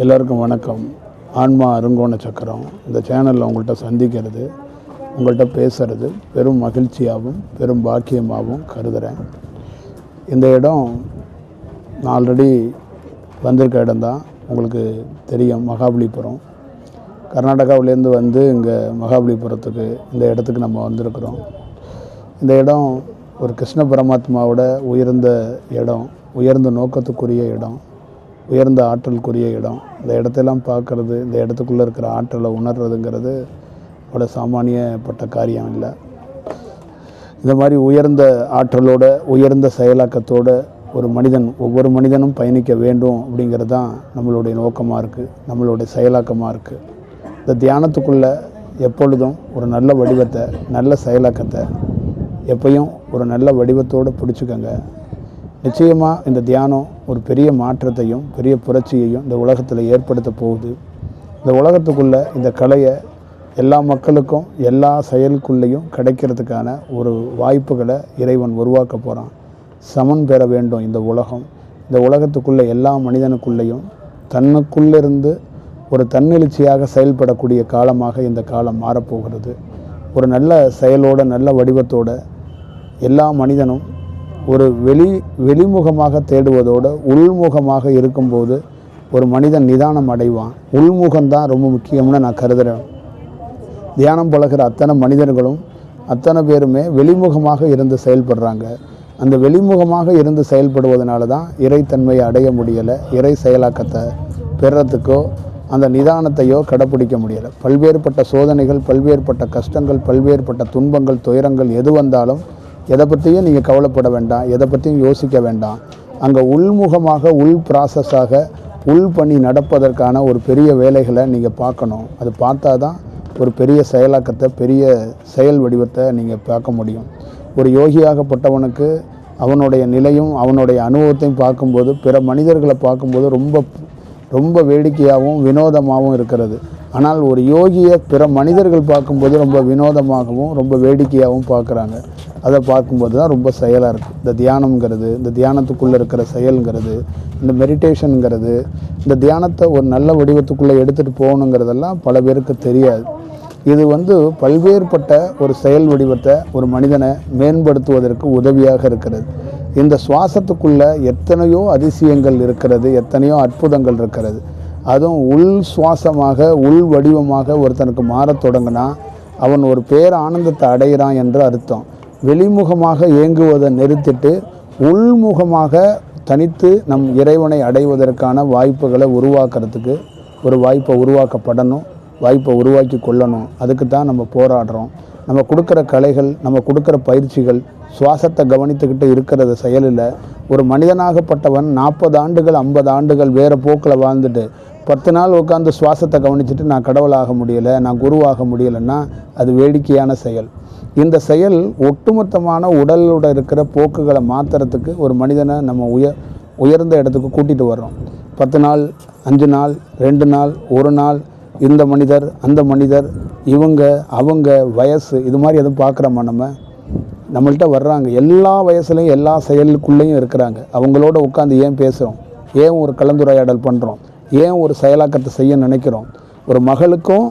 எல்லோருக்கும் வணக்கம். ஆன்மா அருங்கோண சக்கரம். இந்த சேனலில் உங்கள்கிட்ட சந்திக்கிறது உங்கள்கிட்ட பேசுகிறது பெரும் மகிழ்ச்சியாகவும் பெரும் பாக்கியமாகவும் கருதுகிறேன் இந்த இடம் நான் ஆல்ரெடி வந்திருக்க இடம்தான். உங்களுக்கு தெரியும் மகாபலிபுரம். கர்நாடகாவிலேருந்து வந்து இங்கே மகாபலிபுரத்துக்கு இந்த இடத்துக்கு நம்ம வந்திருக்கிறோம். இந்த இடம் ஒரு கிருஷ்ண பரமாத்மாவோட உயர்ந்த இடம் உயர்ந்த நோக்கத்துக்குரிய இடம். உயர்ந்த ஆற்றலுக்குரிய இடம். இந்த இடத்தெல்லாம் பார்க்கறது இந்த இடத்துக்குள்ளே இருக்கிற ஆற்றலை உணர்றதுங்கிறது அவ்வளோ சாமானியப்பட்ட காரியம் இல்லை. இந்த மாதிரி உயர்ந்த ஆற்றலோட உயர்ந்த செயலாக்கத்தோட ஒரு மனிதன் ஒவ்வொரு மனிதனும் பயணிக்க வேண்டும் அப்படிங்கிறது தான் நம்மளுடைய நோக்கமாக இருக்குது நம்மளுடைய செயலாக்கமாக இருக்குது இந்த தியானத்துக்குள்ளே எப்பொழுதும் ஒரு நல்ல வடிவத்தை நல்ல செயலாக்கத்தை எப்பையும் ஒரு நல்ல வடிவத்தோடு பிடிச்சிக்கோங்க. நிச்சயமாக இந்த தியானம் ஒரு பெரிய மாற்றத்தையும் பெரிய புரட்சியையும் இந்த உலகத்தில் ஏற்படுத்த போகுது. இந்த உலகத்துக்குள்ளே இந்த கலையை எல்லா மக்களுக்கும் எல்லா செயலுக்குள்ளேயும் கிடைக்கிறதுக்கான ஒரு வாய்ப்புகளை இறைவன் உருவாக்க போகிறான் சமன் பெற வேண்டும் இந்த உலகம். இந்த உலகத்துக்குள்ளே எல்லா மனிதனுக்குள்ளேயும் தன்னுக்குள்ளிருந்து ஒரு தன்னெழுச்சியாக செயல்படக்கூடிய காலமாக இந்த காலம் மாறப்போகிறது ஒரு நல்ல செயலோட நல்ல வடிவத்தோட எல்லா மனிதனும் ஒரு வெளி வெளிமுகமாக தேடுவதோடு உள்முகமாக இருக்கும்போது ஒரு மனிதன் நிதானம் அடைவான். உள்முகம்தான் ரொம்ப முக்கியம்னு நான் கருதுகிறேன் தியானம் பழகிற அத்தனை மனிதர்களும் அத்தனை பேருமே வெளிமுகமாக இருந்து செயல்படுறாங்க. அந்த வெளிமுகமாக இருந்து செயல்படுவதனால தான் இறைத்தன்மையை அடைய முடியலை இறை செயலாக்கத்தை பெறத்துக்கோ அந்த நிதானத்தையோ கடைப்பிடிக்க முடியலை. பல்வேறுபட்ட சோதனைகள் பல்வேறுபட்ட கஷ்டங்கள் பல்வேறுபட்ட துன்பங்கள் துயரங்கள் எது வந்தாலும் எதை பற்றியும் நீங்கள் கவலைப்பட வேண்டாம். எதை பற்றியும் யோசிக்க வேண்டாம். அங்கே உள்முகமாக உள் ப்ராசஸாக உள் பணி நடப்பதற்கான ஒரு பெரிய வேலைகளை நீங்கள் பார்க்கணும். அது பார்த்தா தான் ஒரு பெரிய செயலாக்கத்தை பெரிய செயல் வடிவத்தை நீங்கள் பார்க்க முடியும். ஒரு யோகியாகப்பட்டவனுக்கு அவனுடைய நிலையும் அவனுடைய அனுபவத்தையும் பார்க்கும்போது பிற மனிதர்களை பார்க்கும்போது ரொம்ப ரொம்ப வேடிக்கையாகவும் வினோதமாகவும் இருக்கிறது. ஆனால் ஒரு யோகியை பிற மனிதர்கள் பார்க்கும்போது ரொம்ப வினோதமாகவும் ரொம்ப வேடிக்கையாகவும் பார்க்குறாங்க. அதை பார்க்கும்போது தான் ரொம்ப செயலாக இருக்குது இந்த தியானம்ங்கிறது இந்த தியானத்துக்குள்ளே இருக்கிற செயலுங்கிறது இந்த மெடிடேஷனுங்கிறது இந்த தியானத்தை ஒரு நல்ல வடிவத்துக்குள்ளே எடுத்துகிட்டு போகணுங்கிறதெல்லாம் பல பேருக்கு தெரியாது. இது வந்து பல்வேறுபட்ட ஒரு செயல் வடிவத்தை ஒரு மனிதனை மேம்படுத்துவதற்கு உதவியாக இருக்கிறது. இந்த சுவாசத்துக்குள்ளே எத்தனையோ அதிசயங்கள் இருக்கிறது எத்தனையோ அற்புதங்கள் இருக்கிறது. அதுவும் உள் சுவாசமாக உள் வடிவமாக ஒருத்தனுக்கு மாறத் தொடங்கினா அவன் ஒரு பேர் ஆனந்தத்தை அடைகிறான் என்று அர்த்தம். வெளிமுகமாக இயங்குவதை நிறுத்திட்டு உள்முகமாக தனித்து நம் இறைவனை அடைவதற்கான வாய்ப்புகளை உருவாக்குறதுக்கு ஒரு வாய்ப்பை உருவாக்கப்படணும் வாய்ப்பை உருவாக்கி கொள்ளணும். அதுக்கு தான் நம்ம போராடுறோம். நம்ம கொடுக்குற கலைகள் நம்ம கொடுக்குற பயிற்சிகள் சுவாசத்தை கவனித்துக்கிட்டு இருக்கிறது செயலில் ஒரு மனிதனாகப்பட்டவன் நாற்பது ஆண்டுகள் ஐம்பது ஆண்டுகள் வேறு போக்கில் வாழ்ந்துட்டு பத்து நாள் உட்காந்து சுவாசத்தை கவனிச்சுட்டு நான் கடவுளாக முடியலை நான் குருவாக முடியலைன்னா அது வேடிக்கையான செயல். இந்த செயல் ஒட்டுமொத்தமான உடலோட இருக்கிற போக்குகளை மாற்றுறதுக்கு ஒரு மனிதனை நம்ம உயர் உயர்ந்த இடத்துக்கு கூட்டிகிட்டு வர்றோம். பத்து நாள் அஞ்சு நாள் ரெண்டு நாள் ஒரு நாள் இந்த மனிதர் அந்த மனிதர் இவங்க அவங்க வயசு இது மாதிரி எதுவும் பார்க்குறோமா நம்ம? நம்மள்கிட்ட வர்றாங்க. எல்லா வயசுலையும் எல்லா செயலுக்குள்ளேயும் இருக்கிறாங்க. அவங்களோட உட்காந்து ஏன் பேசுகிறோம் ஏன் ஒரு கலந்துரையாடல் பண்ணுறோம் ஏன் ஒரு செயலாக்கத்தை செய்ய நினைக்கிறோம்? ஒரு மகளுக்கும்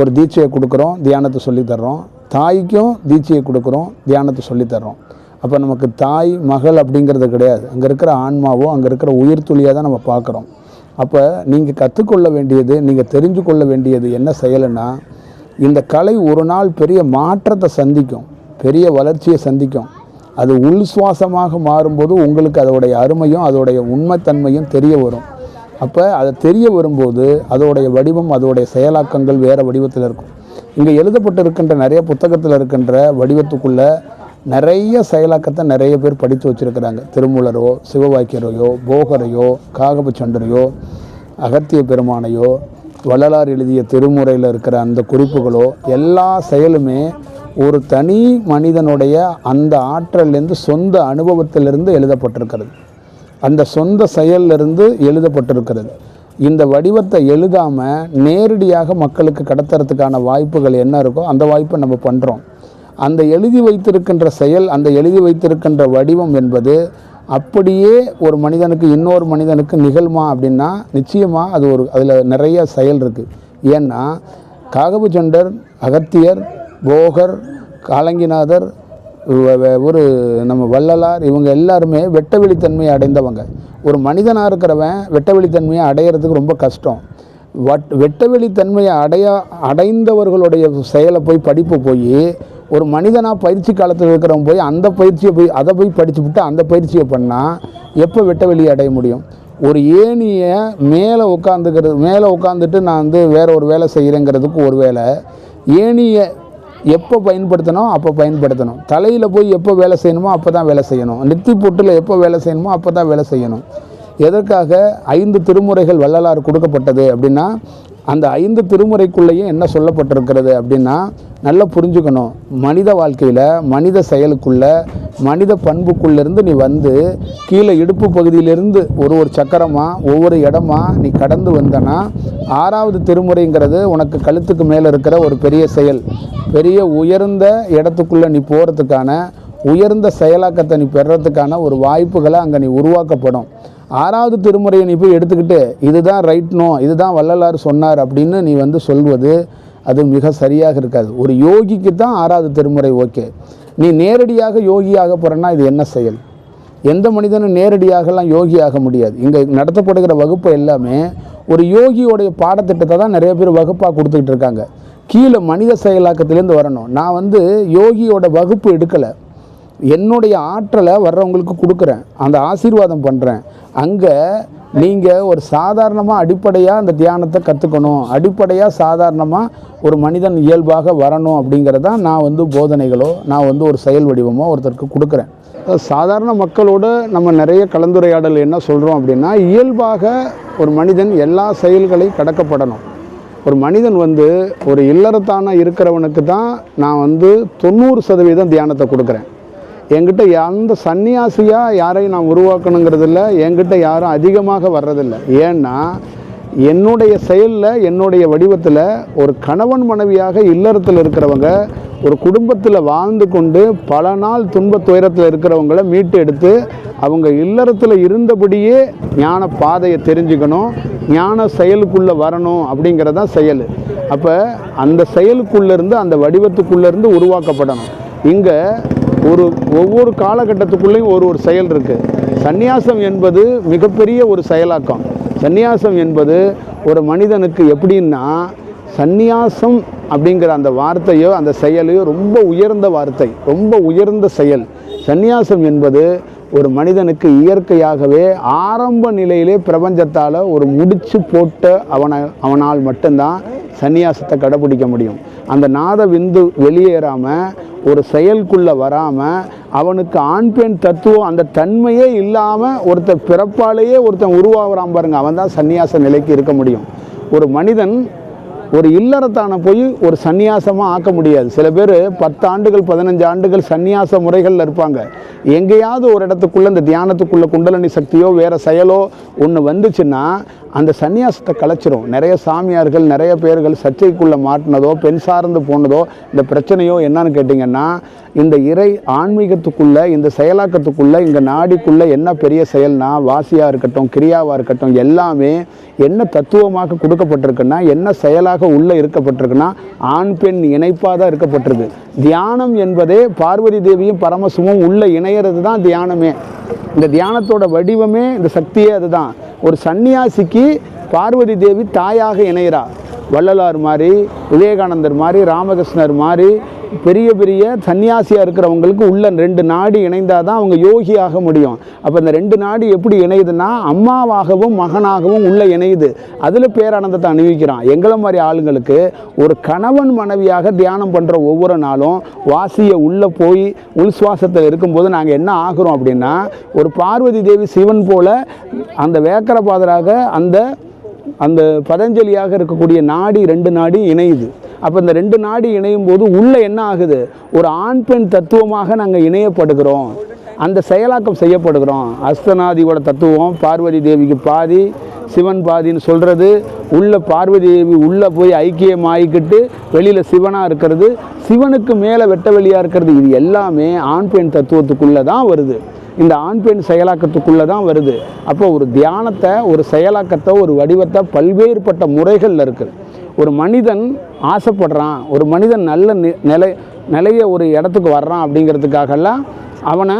ஒரு தீட்சையை கொடுக்குறோம் தியானத்தை சொல்லித்தர்றோம். தாய்க்கும் தீட்சையை கொடுக்குறோம் தியானத்தை சொல்லித்தர்றோம். அப்போ நமக்கு தாய் மகள் அப்படிங்கிறது கிடையாது. அங்கே இருக்கிற ஆன்மாவோ அங்கே இருக்கிற உயிர் துளியாக தான் நம்ம பார்க்குறோம். அப்போ நீங்கள் கற்றுக்கொள்ள வேண்டியது நீங்கள் தெரிஞ்சு கொள்ள வேண்டியது என்ன செயலுன்னா இந்த கலை ஒரு நாள் பெரிய மாற்றத்தை சந்திக்கும் பெரிய வளர்ச்சியை சந்திக்கும். அது உள் சுவாசமாக மாறும்போது உங்களுக்கு அதோடைய அருமையும் அதோடைய உண்மைத்தன்மையும் தெரிய வரும். அப்போ அதை தெரிய வரும்போது அதோடைய வடிவம் அதோடைய செயலாக்கங்கள் வேறு வடிவத்தில் இருக்கும். இங்கே எழுதப்பட்டிருக்கின்ற நிறைய புத்தகத்தில் இருக்கின்ற வடிவத்துக்குள்ளே நிறைய செயலாக்கத்தை நிறைய பேர் படித்து வச்சுருக்கிறாங்க. திருமூலரோ சிவவாக்கியரையோ போகரையோ காகபச்சண்டரையோ அகத்திய பெருமானையோ வள்ளலார் எழுதிய திருமுறையில் இருக்கிற அந்த குறிப்புகளோ எல்லா செயலுமே ஒரு தனி மனிதனுடைய அந்த ஆற்றல்லேருந்து சொந்த அனுபவத்திலிருந்து எழுதப்பட்டிருக்கிறது. அந்த சொந்த செயலிலிருந்து எழுதப்பட்டிருக்கிறது. இந்த வடிவத்தை எழுதாமல் நேரடியாக மக்களுக்கு கடத்துறதுக்கான வாய்ப்புகள் என்ன இருக்கோ அந்த வாய்ப்பை நம்ம பண்ணுறோம் அந்த எழுதி வைத்திருக்கின்ற செயல் அந்த எழுதி வைத்திருக்கின்ற வடிவம் என்பது அப்படியே ஒரு மனிதனுக்கு இன்னொரு மனிதனுக்கு நிகழ்மா அப்படின்னா நிச்சயமாக அது ஒரு அதில் நிறைய செயல் இருக்குது ஏன்னா காகபுச்சண்டர் அகத்தியர் போகர் காலங்கிநாதர் ஒரு நம்ம வள்ளலார் இவங்க எல்லாருமே வெட்டவெளித்தன்மையை அடைந்தவங்க. ஒரு மனிதனாக இருக்கிறவன் வெட்டவெளித்தன்மையை அடையிறதுக்கு ரொம்ப கஷ்டம். வட் வெட்டவெளித்தன்மையை அடைய அடைந்தவர்களுடைய செயலை போய் படிப்பு போய் ஒரு மனிதனாக பயிற்சி காலத்தில் இருக்கிறவன் போய் அந்த பயிற்சியை போய் அதை போய் படித்து விட்டு அந்த பயிற்சியை பண்ணால் எப்போ வெட்டவெளியை அடைய முடியும்? ஒரு ஏணியை மேலே உட்காந்துக்கிறது மேலே உட்காந்துட்டு நான் வந்து வேறு ஒரு வேலை செய்கிறேங்கிறதுக்கு ஒரு வேலை. ஏணியை எப்போ பயன்படுத்தணும் அப்போ பயன்படுத்தணும். தலையில் போய் எப்போ வேலை செய்யணுமோ அப்போ தான் வேலை செய்யணும். நெத்தி பொட்டில் எப்போ வேலை செய்யணுமோ அப்போ தான் வேலை செய்யணும். எதற்காக ஐந்து திருமுறைகள் வள்ளலார் கொடுக்கப்பட்டது அப்படின்னா அந்த ஐந்து திருமுறைக்குள்ளேயும் என்ன சொல்லப்பட்டிருக்கிறது அப்படின்னா நல்லா புரிஞ்சுக்கணும். மனித வாழ்க்கையில் மனித செயலுக்குள்ளே மனித பண்புக்குள்ளேருந்து நீ வந்து கீழே இடுப்பு பகுதியிலிருந்து ஒரு ஒரு சக்கரமாக ஒவ்வொரு இடமா நீ கடந்து வந்தனா ஆறாவது திருமுறைங்கிறது உனக்கு கழுத்துக்கு மேலே இருக்கிற ஒரு பெரிய செயல். பெரிய உயர்ந்த இடத்துக்குள்ளே நீ போகிறதுக்கான உயர்ந்த செயலாக்கத்தை நீ பெறத்துக்கான ஒரு வாய்ப்புகளை அங்கே நீ உருவாக்கப்படும். ஆறாவது திருமுறையை நீ போய் எடுத்துக்கிட்டு இதுதான் ரைட்னோ இதுதான் வள்ளலார் சொன்னார் அப்படின்னு நீ வந்து சொல்வது அது மிக சரியாக இருக்காது. ஒரு யோகிக்கு தான் ஆறாவது திருமுறை ஓகே. நீ நேரடியாக யோகியாக போகிறன்னா இது என்ன செயல்? எந்த மனிதனும் நேரடியாகலாம் யோகி ஆக முடியாது. இங்கே நடத்தப்படுகிற வகுப்பு எல்லாமே ஒரு யோகியோடைய பாடத்திட்டத்தை தான் நிறைய பேர் வகுப்பாக கொடுத்துக்கிட்டு இருக்காங்க. கீழே மனித செயலாக்கத்திலேருந்து வரணும். நான் வந்து யோகியோட வகுப்பு எடுக்கலை. என்னுடைய ஆற்றலை வர்றவங்களுக்கு கொடுக்குறேன். அந்த ஆசீர்வாதம் பண்ணுறேன் அங்கே நீங்கள் ஒரு சாதாரணமாக அடிப்படையாக அந்த தியானத்தை கற்றுக்கணும் அடிப்படையாக சாதாரணமாக ஒரு மனிதன் இயல்பாக வரணும் அப்படிங்கிறதான் நான் வந்து போதனைகளோ நான் வந்து ஒரு செயல் வடிவமோ ஒருத்தருக்கு கொடுக்குறேன். சாதாரண மக்களோடு நம்ம நிறைய கலந்துரையாடல் என்ன சொல்கிறோம் அப்படின்னா இயல்பாக ஒரு மனிதன் எல்லா செயல்களையும் கடக்கப்படணும். ஒரு மனிதன் வந்து ஒரு இல்லறத்தான இருக்கிறவனுக்கு தான் நான் வந்து தொண்ணூறு சதவீதம் தியானத்தை கொடுக்குறேன். என்கிட்ட எந்த சன்னியாசியாக யாரையும் நான் உருவாக்கணுங்கிறதில்ல என்கிட்ட யாரும் அதிகமாக வர்றதில்ல. ஏன்னா என்னுடைய செயலில் என்னுடைய வடிவத்தில் ஒரு கணவன் மனைவியாக இல்லறத்தில் இருக்கிறவங்க ஒரு குடும்பத்தில் வாழ்ந்து கொண்டு பல நாள் துன்ப துயரத்தில் இருக்கிறவங்கள மீட்டு எடுத்து அவங்க இல்லறத்தில் இருந்தபடியே ஞான பாதையை தெரிஞ்சுக்கணும் ஞான செயலுக்குள்ளே வரணும் அப்படிங்கிறதான் செயல். அப்போ அந்த செயலுக்குள்ளேருந்து அந்த வடிவத்துக்குள்ளேருந்து உருவாக்கப்படணும். இங்கே ஒரு ஒவ்வொரு காலகட்டத்துக்குள்ளேயும் ஒரு ஒரு செயல் இருக்குது சந்நியாசம் என்பது மிகப்பெரிய ஒரு செயலாக்கம். சந்நியாசம் என்பது ஒரு மனிதனுக்கு எப்படின்னா சந்நியாசம் அப்படிங்கிற அந்த வார்த்தையோ அந்த செயலையோ ரொம்ப உயர்ந்த வார்த்தை ரொம்ப உயர்ந்த செயல். சந்நியாசம் என்பது ஒரு மனிதனுக்கு இயற்கையாகவே ஆரம்ப நிலையிலே பிரபஞ்சத்தால் ஒரு முடிச்சு போட்ட அவனை அவனால் மட்டும்தான் சந்நியாசத்தை கடைப்பிடிக்க முடியும். அந்த நாத விந்து வெளியேறாமல் ஒரு செயலுக்குள்ளே வராமல் அவனுக்கு ஆண் பெண் தத்துவம் அந்த தன்மையே இல்லாமல் ஒருத்தன் பிறப்பாலேயே ஒருத்தன் உருவாகிறான் பாருங்க அவன் தான் சன்னியாச நிலைக்கு இருக்க முடியும். ஒரு மனிதன் ஒரு இல்லறத்தான போய் ஒரு சந்நியாசமாக ஆக்க முடியாது. சில பேர் பத்து ஆண்டுகள் பதினஞ்சு ஆண்டுகள் சந்நியாச முறைகளில் இருப்பாங்க. எங்கேயாவது ஒரு இடத்துக்குள்ளே இந்த தியானத்துக்குள்ளே குண்டலனி சக்தியோ வேறு செயலோ ஒன்று வந்துச்சுன்னா அந்த சன்னியாசத்தை கலைச்சிரும். நிறைய சாமியார்கள் நிறைய பேர்கள் சர்ச்சைக்குள்ளே மாட்டினதோ பெண் சார்ந்து போனதோ இந்த பிரச்சனையோ என்னன்னு கேட்டிங்கன்னா இந்த இறை ஆன்மீகத்துக்குள்ளே இந்த செயலாக்கத்துக்குள்ளே இங்கே நாடிக்குள்ளே என்ன பெரிய செயல்னா வாசியாக இருக்கட்டும் கிரியாவாக இருக்கட்டும் எல்லாமே என்ன தத்துவமாக கொடுக்கப்பட்டிருக்குன்னா என்ன செயலாக உள்ளே இருக்கப்பட்டிருக்குன்னா ஆண் பெண் இணைப்பாக தான் இருக்கப்பட்டிருக்கு தியானம் என்பதே பார்வதி தேவியும் பரமசுவும் உள்ளே இணையிறது தான் தியானமே. இந்த தியானத்தோட வடிவமே இந்த சக்தியே அதுதான். ஒரு சன்னியாசிக்கு பார்வதி தேவி தாயாக இணைகிறா வள்ளலார் மாதிரி விவேகானந்தர் மாதிரி ராமகிருஷ்ணர் மாதிரி பெரிய பெரிய சன்னியாசியாக இருக்கிறவங்களுக்கு உள்ள ரெண்டு நாடி இணைந்தால் தான் அவங்க யோகி ஆக முடியும். அப்போ இந்த ரெண்டு நாடி எப்படி இணையுதுன்னா அம்மாவாகவும் மகனாகவும் உள்ள இணையுது. அதில் பேரானந்தத்தை அனுபவிக்கிறான் எங்களை மாதிரி ஆளுங்களுக்கு ஒரு கணவன் மனைவியாக தியானம் பண்ணுற ஒவ்வொரு நாளும் வாசியை உள்ளே போய் உள் சுவாசத்தில் இருக்கும்போது நாங்கள் என்ன ஆகிறோம் அப்படின்னா ஒரு பார்வதி தேவி சிவன் போல் அந்த வேக்கரபாதராக அந்த அந்த பதஞ்சலியாக இருக்கக்கூடிய நாடி ரெண்டு நாடி இணையுது. அப்போ இந்த ரெண்டு நாடி இணையும் போது உள்ளே என்ன ஆகுது? ஒரு ஆண் பெண் தத்துவமாக நாங்கள் இணையப்படுகிறோம். அந்த செயலாக்கம் செய்யப்படுகிறோம். அஸ்தநாதியோட தத்துவம் பார்வதி தேவிக்கு பாதி சிவன் பாதின்னு சொல்கிறது உள்ள பார்வதி தேவி உள்ளே போய் ஐக்கியமாயிக்கிட்டு வெளியில் சிவனாக இருக்கிறது சிவனுக்கு மேலே வெட்ட வெளியாக இருக்கிறது இது எல்லாமே ஆண் பெண் தத்துவத்துக்குள்ளே தான் வருது. இந்த ஆண் பெண் செயலாக்கத்துக்குள்ளே தான் வருது. அப்போ ஒரு தியானத்தை ஒரு செயலாக்கத்தை ஒரு வடிவத்தை பல்வேறுபட்ட முறைகளில் இருக்குது ஒரு மனிதன் ஆசைப்படுறான் ஒரு மனிதன் நல்ல நி- நிலை நிலைய ஒரு இடத்துக்கு வர்றான் அப்படிங்கிறதுக்காகலாம் அவனை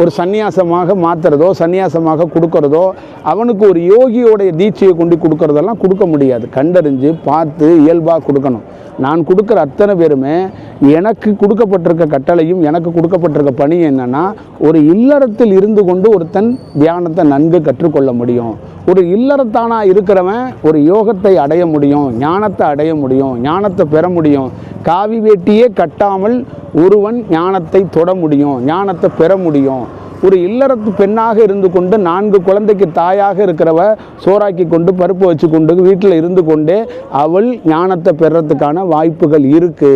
ஒரு சந்நியாசமாக மாற்றுறதோ சந்நியாசமாக கொடுக்கறதோ அவனுக்கு ஒரு யோகியோடைய தீட்சையை கொண்டு கொடுக்கறதெல்லாம் கொடுக்க முடியாது. கண்டறிஞ்சு பார்த்து இயல்பாக கொடுக்கணும். நான் கொடுக்குற அத்தனை பேருமே எனக்கு கொடுக்கப்பட்டிருக்க கட்டளையும் எனக்கு கொடுக்கப்பட்டிருக்க பணி என்னென்னா ஒரு இல்லறத்தில் இருந்து கொண்டு ஒருத்தன் தியானத்தை நன்கு கற்றுக்கொள்ள முடியும். ஒரு இல்லறத்தானாக இருக்கிறவன் ஒரு யோகத்தை அடைய முடியும் ஞானத்தை அடைய முடியும் ஞானத்தை பெற முடியும். காவி வேட்டியே கட்டாமல் ஒருவன் ஞானத்தை தொட முடியும் ஞானத்தை பெற முடியும். ஒரு இல்லறத்து பெண்ணாக இருந்து கொண்டு நான்கு குழந்தைக்கு தாயாக இருக்கிறவ சோறாக்கி கொண்டு பருப்பு வச்சு கொண்டு வீட்டில் இருந்து கொண்டே அவள் ஞானத்தை பெறத்துக்கான வாய்ப்புகள் இருக்கு.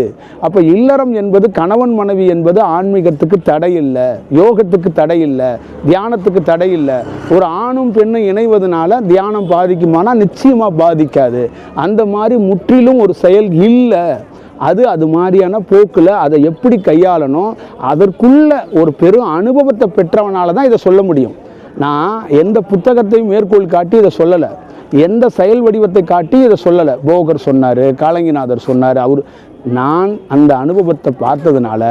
அப்போ இல்லறம் என்பது கணவன் மனைவி என்பது ஆன்மீகத்துக்கு தடை இல்லை யோகத்துக்கு தடை இல்லை தியானத்துக்கு தடை இல்லை ஒரு ஆணும் பெண்ணும் இணைவதனால தியானம் பாதிக்குமானால் நிச்சயமாக பாதிக்காது. அந்த மாதிரி முற்றிலும் ஒரு செயல் இல்லை. அது அது மாதிரியான போக்கில் அதை எப்படி கையாளணும்? அதற்குள்ள ஒரு பெரும் அனுபவத்தை பெற்றவனால தான் இதை சொல்ல முடியும். நான் எந்த புத்தகத்தையும் மேற்கோள் காட்டி இதை சொல்லலை. எந்த செயல் வடிவத்தை காட்டி இதை சொல்லலை. போகர் சொன்னார் காலங்கிநாதர் சொன்னார் அவர். நான் அந்த அனுபவத்தை பார்த்ததுனால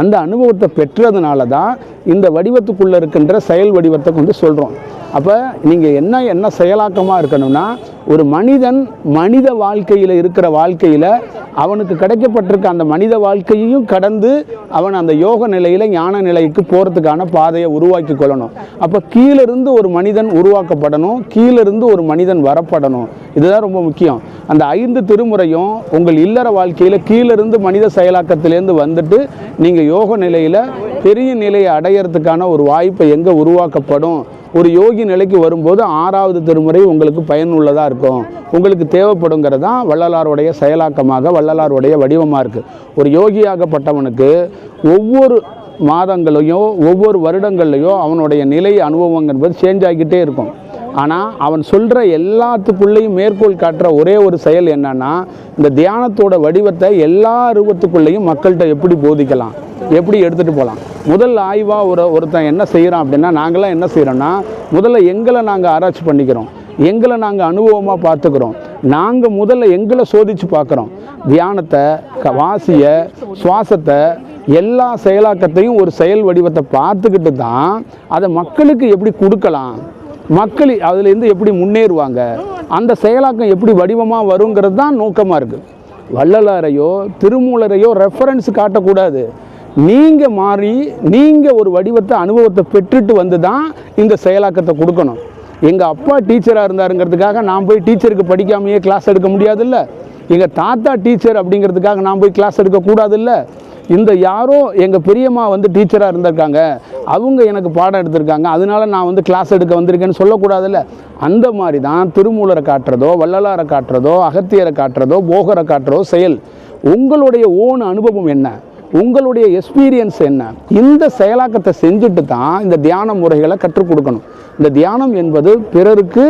அந்த அனுபவத்தை பெற்றதுனால தான் இந்த வடிவத்துக்குள்ளே இருக்கின்ற செயல் வடிவத்தை கொண்டு சொல்கிறோம் அப்போ நீங்கள் என்ன என்ன செயலாக்கமாக இருக்கணும்னா ஒரு மனிதன் மனித வாழ்க்கையில் இருக்கிற வாழ்க்கையில் அவனுக்கு கிடைக்கப்பட்டிருக்க அந்த மனித வாழ்க்கையையும் கடந்து அவன் அந்த யோக நிலையில் ஞான நிலைக்கு போகிறதுக்கான பாதையை உருவாக்கி கொள்ளணும். அப்போ கீழிருந்து ஒரு மனிதன் உருவாக்கப்படணும் கீழிருந்து ஒரு மனிதன் வரப்படணும். இதுதான் ரொம்ப முக்கியம். அந்த ஐந்து திருமுறையும் உங்கள் இல்லற வாழ்க்கையில் கீழிருந்து மனித செயலாக்கத்திலேருந்து வந்துட்டு நீங்கள் யோக நிலையில் பெரிய நிலையை அடையிறதுக்கான ஒரு வாய்ப்பை எங்கே உருவாக்கப்படும்? ஒரு யோகி நிலைக்கு வரும்போது ஆறாவது திருமுறை உங்களுக்கு பயனுள்ளதாக இருக்கும். உங்களுக்கு தேவைப்படுங்கிறது தான் வள்ளலாருடைய செயலாக்கமாக வள்ளலாருடைய வடிவமாக இருக்குது ஒரு யோகியாகப்பட்டவனுக்கு ஒவ்வொரு மாதங்களையும் ஒவ்வொரு வருடங்கள்லையும் அவனுடைய நிலை அனுபவம் என்பது சேஞ்ச் ஆகிக்கிட்டே இருக்கும். ஆனால் அவன் சொல்கிற எல்லாத்துக்குள்ளேயும் மேற்கோள் காட்டுற ஒரே ஒரு செயல் என்னன்னா இந்த தியானத்தோட வடிவத்தை எல்லா ரூபத்துக்குள்ளேயும் மக்கள்கிட்ட எப்படி போதிக்கலாம்? எப்படி எடுத்துகிட்டு போகலாம் முதல் ஆய்வாக ஒரு ஒருத்தன் என்ன செய்கிறான் அப்படின்னா நாங்களாம் என்ன செய்கிறோன்னா முதல்ல எங்களை நாங்கள் ஆராய்ச்சி பண்ணிக்கிறோம். எங்களை நாங்கள் அனுபவமாக பார்த்துக்கிறோம். நாங்கள் முதல்ல எங்களை சோதித்து பார்க்குறோம். தியானத்தை க வாசியை சுவாசத்தை எல்லா செயலாக்கத்தையும் ஒரு செயல் வடிவத்தை பார்த்துக்கிட்டு தான் அதை மக்களுக்கு எப்படி கொடுக்கலாம்? மக்கள் அதுலேருந்து எப்படி முன்னேறுவாங்க? அந்த செயலாக்கம் எப்படி வடிவமாக வருங்கிறது தான் நோக்கமாக இருக்குது வள்ளலாரையோ திருமூலரையோ ரெஃபரன்ஸ் காட்டக்கூடாது. நீங்கள் மாறி நீங்கள் ஒரு வடிவத்தை அனுபவத்தை பெற்றுட்டு வந்து தான் இந்த செயலாக்கத்தை கொடுக்கணும். எங்கள் அப்பா டீச்சராக இருந்தாருங்கிறதுக்காக நான் போய் டீச்சருக்கு படிக்காமையே கிளாஸ் எடுக்க முடியாதுல்ல. எங்கள் தாத்தா டீச்சர் அப்படிங்கிறதுக்காக நான் போய் கிளாஸ் எடுக்கக்கூடாதுல்ல இந்த யாரோ எங்கள் பெரியம்மா வந்து டீச்சராக இருந்திருக்காங்க. அவங்க எனக்கு பாடம் எடுத்திருக்காங்க. அதனால நான் வந்து கிளாஸ் எடுக்க வந்திருக்கேன்னு சொல்லக்கூடாதுல்ல. அந்த மாதிரி தான் திருமூலரை காட்டுறதோ வள்ளலாரை காட்டுறதோ அகத்தியரை காட்டுறதோ போகரை காட்டுறதோ செயல். உங்களுடைய ஓன் அனுபவம் என்ன? உங்களுடைய எக்ஸ்பீரியன்ஸ் என்ன? இந்த செயலாக்கத்தை செஞ்சுட்டு தான் இந்த தியான முறைகளை கற்றுக் கொடுக்கணும். இந்த தியானம் என்பது பிறருக்கு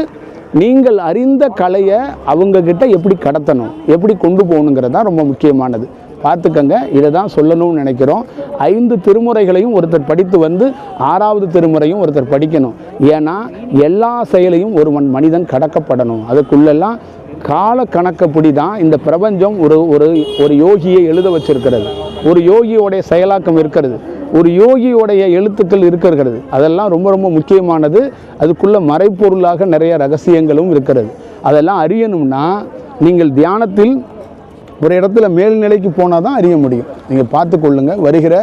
நீங்கள் அறிந்த கலையை அவங்கக்கிட்ட எப்படி கடத்தணும் எப்படி கொண்டு போகணுங்கிறது தான் ரொம்ப முக்கியமானது. பார்த்துக்கங்க இதை தான் சொல்லணும்னு நினைக்கிறோம். ஐந்து திருமுறைகளையும் ஒருத்தர் படித்து வந்து ஆறாவது திருமுறையும் ஒருத்தர் படிக்கணும். ஏன்னா எல்லா செயலையும் ஒருவன் மனிதன் கடக்கப்படணும். அதுக்குள்ளெல்லாம் கால கணக்கப்படி தான் இந்த பிரபஞ்சம் ஒரு ஒரு ஒரு யோகியை எழுத வச்சிருக்கிறது. ஒரு யோகியோடைய செயலாக்கம் இருக்கிறது. ஒரு யோகியோடைய எழுத்துக்கள் இருக்கிறது. அதெல்லாம் ரொம்ப ரொம்ப முக்கியமானது. அதுக்குள்ள மறைப்பொருளாக நிறைய ரகசியங்களும் இருக்கிறது. அதெல்லாம் அறியணும்னா நீங்கள் தியானத்தில் ஒரு இடத்துல மேல்நிலைக்கு போனால் தான் அறிய முடியும். நீங்கள் பார்த்து கொள்ளுங்கள் வருகிற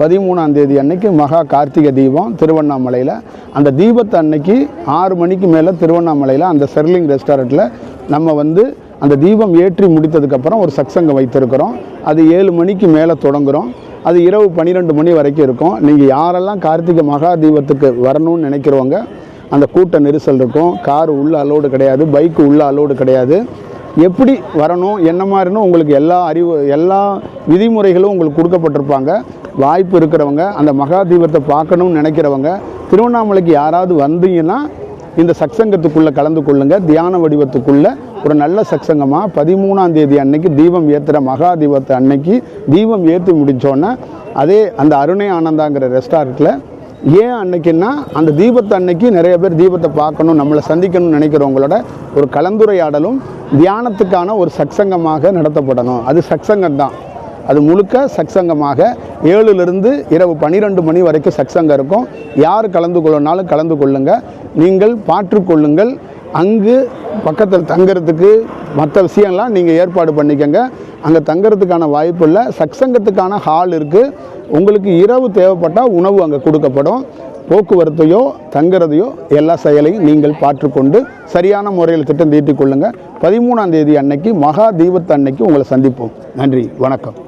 பதிமூணாம் தேதி அன்னைக்கு மகா கார்த்திகை தீபம் திருவண்ணாமலையில். அந்த தீபத்தை அன்னைக்கு ஆறு மணிக்கு மேலே திருவண்ணாமலையில் அந்த செர்லிங் ரெஸ்டாரண்ட்டில் நம்ம வந்து அந்த தீபம் ஏற்றி முடித்ததுக்கப்புறம் ஒரு சக்சங்கம் வைத்திருக்கிறோம். அது ஏழு மணிக்கு மேலே தொடங்குகிறோம் அது இரவு பன்னிரெண்டு மணி வரைக்கும் இருக்கும். நீங்கள் யாரெல்லாம் கார்த்திகை மகா தீபத்துக்கு வரணும்னு நினைக்கிறவங்க அந்த கூட்ட நெரிசல் இருக்கும். கார் உள்ள அலோடு கிடையாது. பைக்கு உள்ள அலோடு கிடையாது. எப்படி வரணும் என்ன மாதிரின்னு உங்களுக்கு எல்லா அறிவு எல்லா விதிமுறைகளும் உங்களுக்கு கொடுக்கப்பட்டிருப்பாங்க. வாய்ப்பு இருக்கிறவங்க அந்த மகா தீபத்தை பார்க்கணும்னு நினைக்கிறவங்க திருவண்ணாமலைக்கு யாராவது வந்தீங்கன்னா இந்த சத்சங்கத்துக்குள்ளே கலந்து கொள்ளுங்கள் தியான வடிவத்துக்குள்ளே ஒரு நல்ல சத்சங்கமாக பதிமூணாம் தேதி அன்னைக்கு தீபம் ஏற்றுற மகா தீபத்தை அன்னைக்கு தீபம் ஏற்றி முடித்தோன்னே அதே அந்த அருணை ஆனந்தாங்கிற ரெஸ்டாரண்ட்டில் ஏன் அன்னைக்குன்னா அந்த தீபத்தை அன்னைக்கு நிறைய பேர் தீபத்தை பார்க்கணும் நம்மளை சந்திக்கணும்னு நினைக்கிறவங்களோட ஒரு கலந்துரையாடலும் தியானத்துக்கான ஒரு சக்சங்கமாக நடத்தப்படணும். அது சக்சங்கம் தான் அது முழுக்க சக்சங்கமாக ஏழுலேருந்து இரவு பன்னிரெண்டு மணி வரைக்கும் சக்சங்கம் இருக்கும். யார் கலந்து கொள்ளனாலும் கலந்து கொள்ளுங்கள் நீங்கள் பாற்றுக்கொள்ளுங்கள் அங்கு பக்கத்தில் தங்கிறதுக்கு மற்ற விஷயம்லாம் நீங்கள் ஏற்பாடு பண்ணிக்கோங்க. அங்கே தங்கிறதுக்கான வாய்ப்பு இல்லை. சக்சங்கத்துக்கான ஹால் இருக்குது உங்களுக்கு இரவு தேவைப்பட்டால் உணவு அங்கே கொடுக்கப்படும். போக்குவரத்தையோ தங்குறதையோ எல்லா செயலையும் நீங்கள் பார்த்துக்கொண்டு சரியான முறையில் திட்டம் தீட்டிக் கொள்ளுங்கள் பதிமூணாம் தேதி அன்னைக்கு மகா தீபத்து அன்னைக்கு உங்களை சந்திப்போம். நன்றி. வணக்கம்.